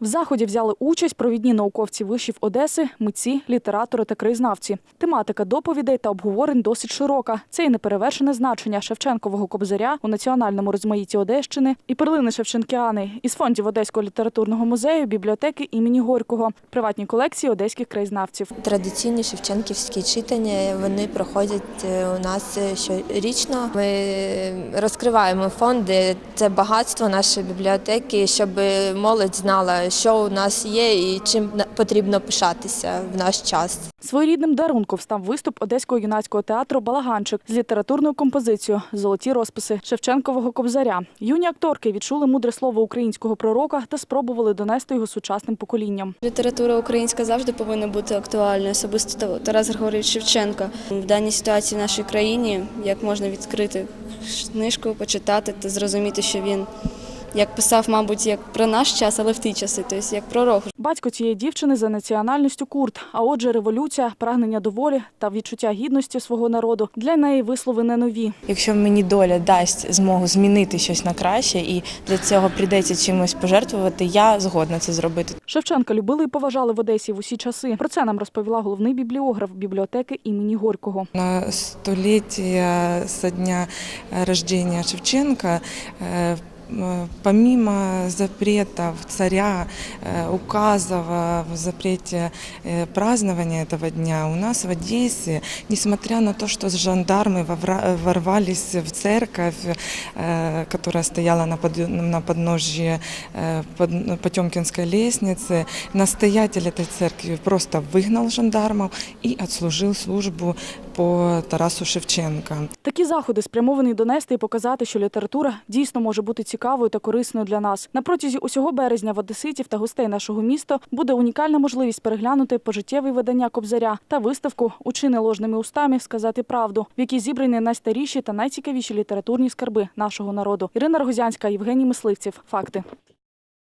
В заході взяли участь провідні науковці вишів Одеси, митці, літератори та краєзнавці. Тематика доповідей та обговорень досить широка. Це і неперевершене значення Шевченкового кобзаря у національному розмаїтті Одещини і перлини Шевченкіани із фондів Одеського літературного музею, бібліотеки імені Горького, приватні колекції одеських краєзнавців. Традиційні шевченківські читання вони проходять е, у нас е, щорічно. Ми розкриваємо фонди, це багатство нашої бібліотеки, щоб молодь знала, що у нас є і чим потрібно пишатися в наш час. Своєрідним дарунком став виступ Одеського юнацького театру Балаганчик з літературною композицією Золоті розписи Шевченкового кобзаря. Юні акторки відчули мудре слово українського пророка та спробували донести його сучасним поколінням. Література українська завжди повинна бути актуальною, особисто Тарас Григорович Шевченко. В даній ситуації в нашій країні як можна відкрити книжку, почитати та зрозуміти, що він як писав, мабуть, як про наш час, але в ті часи, тобто як пророк. Батько цієї дівчини за національністю курд. А отже, революція, прагнення до волі та відчуття гідності свого народу для неї вислови не нові. Якщо мені доля дасть змогу змінити щось на краще, і для цього прийдеться чимось пожертвувати, я згодна це зробити. Шевченка любили і поважали в Одесі в усі часи. Про це нам розповіла головний бібліограф бібліотеки імені Горького. На столетие со дня рождения Шевченко э, м, помимо запретов царя, э, указов о запрете э, празднования этого дня, у нас в Одессе, несмотря на то, что жандармы вовра- ворвались в церковь, э, которая стояла на, под- на подножье э, под- Потемкинской лестницы, настоятель этой церкви просто выгнал жандармов и отслужил службу по Тарасу Шевченко. Такі заходи спрямовані донести і показати, що література дійсно може бути цікавою та корисною для нас. На протязі усього березня в одеситів та гостей нашого міста буде унікальна можливість переглянути пожиттєві видання Кобзаря та виставку Учини ложними устами сказати правду, в якій зібрані найстаріші та найцікавіші літературні скарби нашого народу. Ірина Рогозянська, Євгеній Мисливців. Факти.